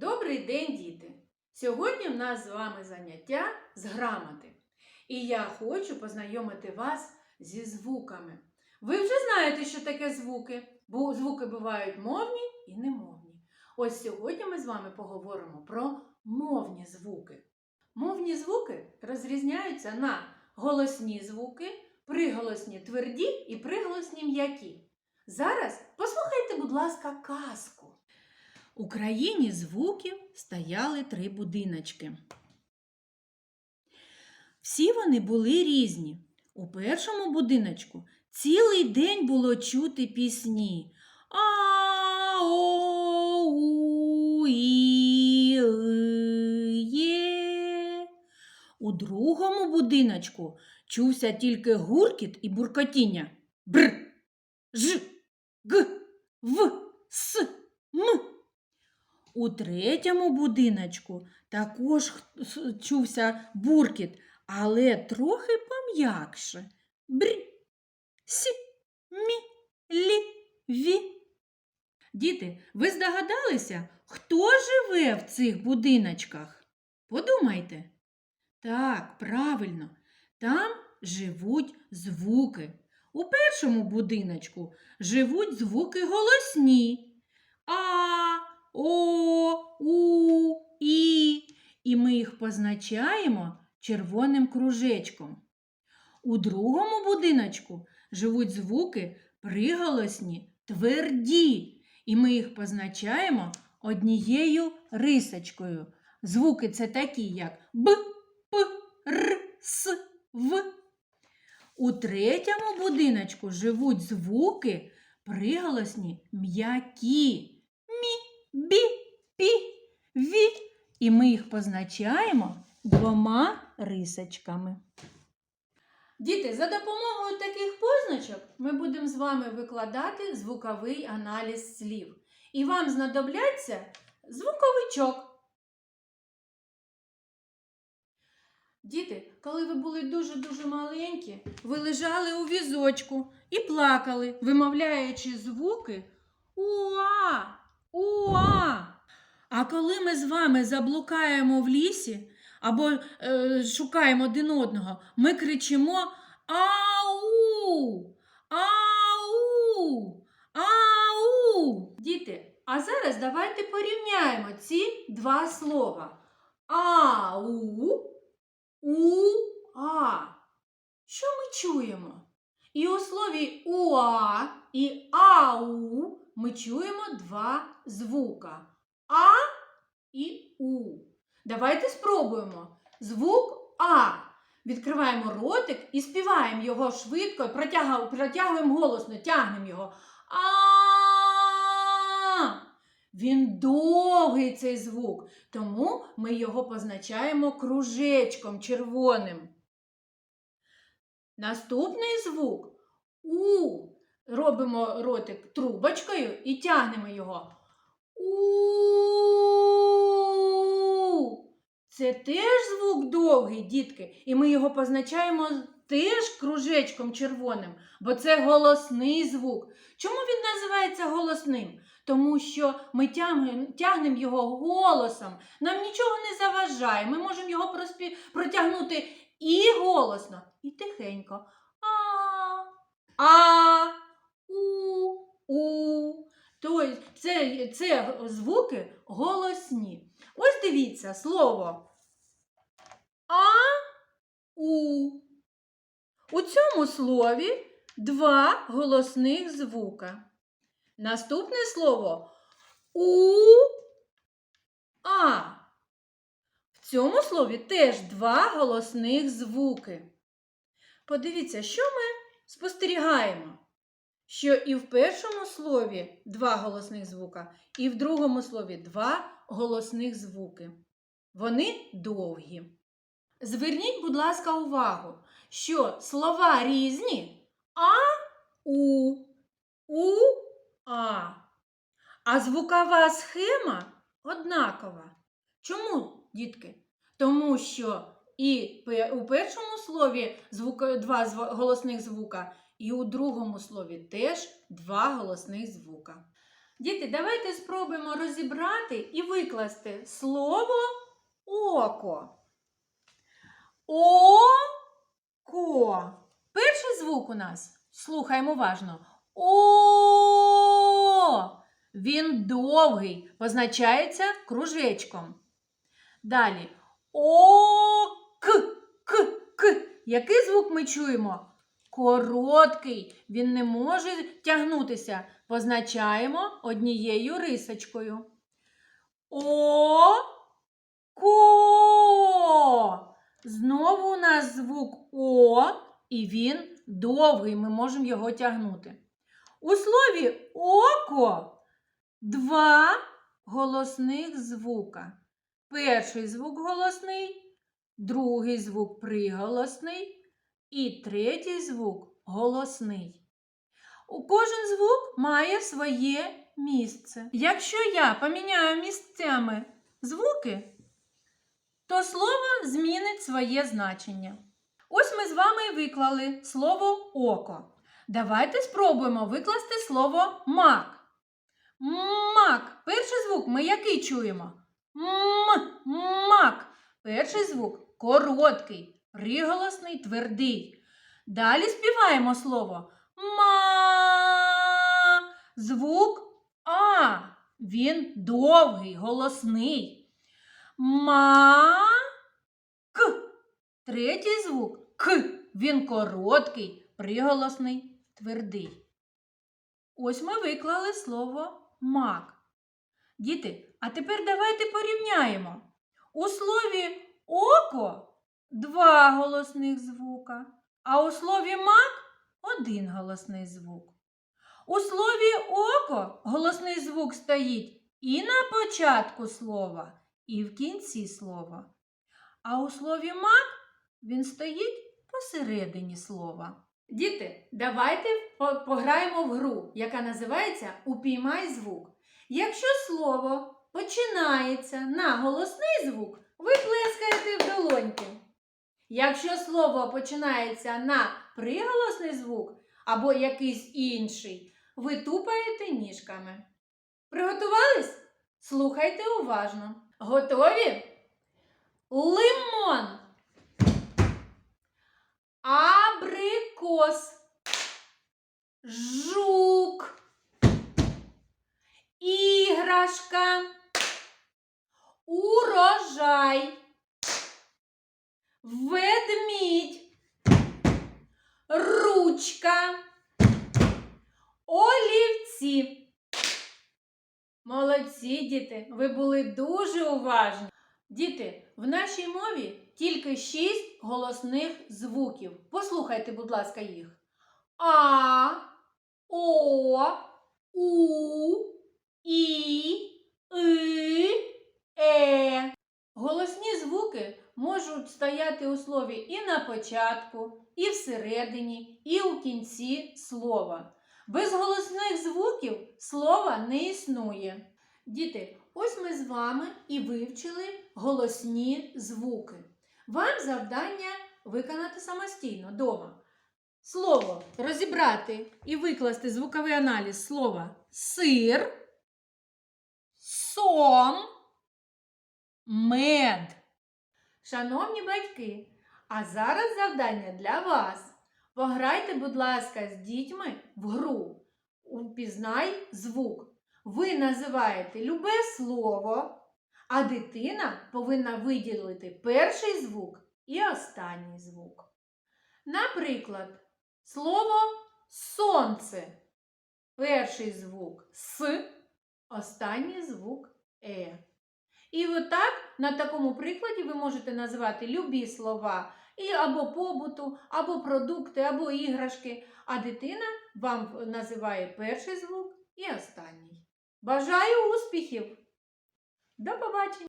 Добрий день, діти! Сьогодні в нас з вами заняття з грамоти. І я хочу познайомити вас зі звуками. Ви вже знаєте, що таке звуки, бо звуки бувають мовні і немовні. Ось сьогодні ми з вами поговоримо про мовні звуки. Мовні звуки розрізняються на голосні звуки, приголосні тверді і приголосні м'які. Зараз послухайте, будь ласка, казку. У країні звуків стояли три будиночки. Всі вони були різні. У першому будиночку цілий день було чути пісні. А о у і є. У другому будиночку чувся тільки гуркіт і буркотіння. Бр, ж, г, в, с, м. У третьому будиночку також чувся буркіт, але трохи пом'якше. Бр, сі, мі, лі, ві. Діти, ви здогадалися, хто живе в цих будиночках? Подумайте. Так, правильно, там живуть звуки. У першому будиночку живуть звуки голосні. А, позначаємо червоним кружечком. У другому будиночку живуть звуки приголосні, тверді, і ми їх позначаємо однією рисочкою. Звуки це такі, як Б, П, Р, С, В. У третьому будиночку живуть звуки приголосні м'які бі, пі, ві. І ми їх позначаємо двома рисочками. Діти, за допомогою таких позначок ми будемо з вами викладати звуковий аналіз слів. І вам знадобляться звуковичок. Діти, коли ви були дуже-дуже маленькі, ви лежали у візочку і плакали, вимовляючи звуки уа, уа. А коли ми з вами заблукаємо в лісі або е, шукаємо один одного, ми кричимо Ау! Ау! Ау! Діти, а зараз давайте порівняємо ці два слова. Ау, уа. Що ми чуємо? І у слові уа і ау ми чуємо два звука А і У. Давайте спробуємо. Звук А. Відкриваємо ротик і співаємо його швидко, протягуємо голосно, тягнемо його. А. Він довгий цей звук, тому ми його позначаємо кружечком червоним. Наступний звук У. Робимо ротик трубочкою і тягнемо його. У. Це теж звук довгий, дітки, і ми його позначаємо теж кружечком червоним, бо це голосний звук. Чому він називається голосним? Тому що ми тягнемо, його голосом, нам нічого не заважає. Ми можемо його проспі... протягнути і голосно, і тихенько. А, а, у, у. Тобто це, це звуки голосні. Ось дивіться слово а, у. У цьому слові два голосних звука. Наступне слово у а. В цьому слові теж два голосних звуки. Подивіться, що ми спостерігаємо. Що і в першому слові два голосних звука, і в другому слові два голосних звуки. Вони довгі. Зверніть, будь ласка, увагу, що слова різні а, у, у, а. А звукова схема однакова. Чому, дітки? Тому що і у першому слові звука, два голосних звука, і у другому слові теж два голосних звука. Діти, давайте спробуємо розібрати і викласти слово око. Око. Перший звук у нас. Слухаємо уважно. О. Він довгий, позначається кружечком. Далі. О, к, к, к. Який звук ми чуємо? Короткий. Він не може тягнутися. Позначаємо однією рисочкою. О, ко. Знову у нас звук О, і він довгий. Ми можемо його тягнути. У слові око два голосних звука. Перший звук голосний, другий звук приголосний і третій звук голосний. У кожен звук має своє місце. Якщо я поміняю місцями звуки, то слово змінить своє значення. Ось ми з вами і виклали слово око. Давайте спробуємо викласти слово мак. Мак. Перший звук ми який чуємо? М. Мак. Перший звук короткий, приголосний, твердий. Далі співаємо слово ма. Звук А. Він довгий, голосний. Ма. К. Третій звук К. Він короткий, приголосний, твердий. Ось ми виклали слово мак. Діти, а тепер давайте порівняємо. У слові око два голосних звука, а у слові мак один голосний звук. У слові око голосний звук стоїть і на початку слова, і в кінці слова. А у слові мак він стоїть посередині слова. Діти, давайте пограємо в гру, яка називається Упіймай звук. Якщо слово починається на голосний звук, ви плескаєте в долоньки. Якщо слово починається на приголосний звук або якийсь інший, ви тупаєте ніжками. Приготувались? Слухайте уважно. Готові? Лимон. Абрикос. Жук. Іграшка. Урожай. Ведмідь. Ручка. Олівці. Молодці, діти, ви були дуже уважні. Діти, в нашій мові тільки шість голосних звуків. Послухайте, будь ласка, їх. А, О, У, І, И, Е. Голосні звуки можуть стояти у слові і на початку, і всередині, і у кінці слова. Без голосних звуків слова не існує. Діти, ось ми з вами і вивчили голосні звуки. Вам завдання виконати самостійно вдома. Слово розібрати і викласти звуковий аналіз слова сир, сон, мед. Шановні батьки, а зараз завдання для вас. Пограйте, будь ласка, з дітьми в гру. Упізнай звук. Ви називаєте любе слово, а дитина повинна виділити перший звук і останній звук. Наприклад, слово сонце. Перший звук С, останній звук Е. І отак, на такому прикладі ви можете назвати любі слова і або побуту, або продукти, або іграшки, а дитина вам називає перший звук і останній. Бажаю успіхів! До побачення!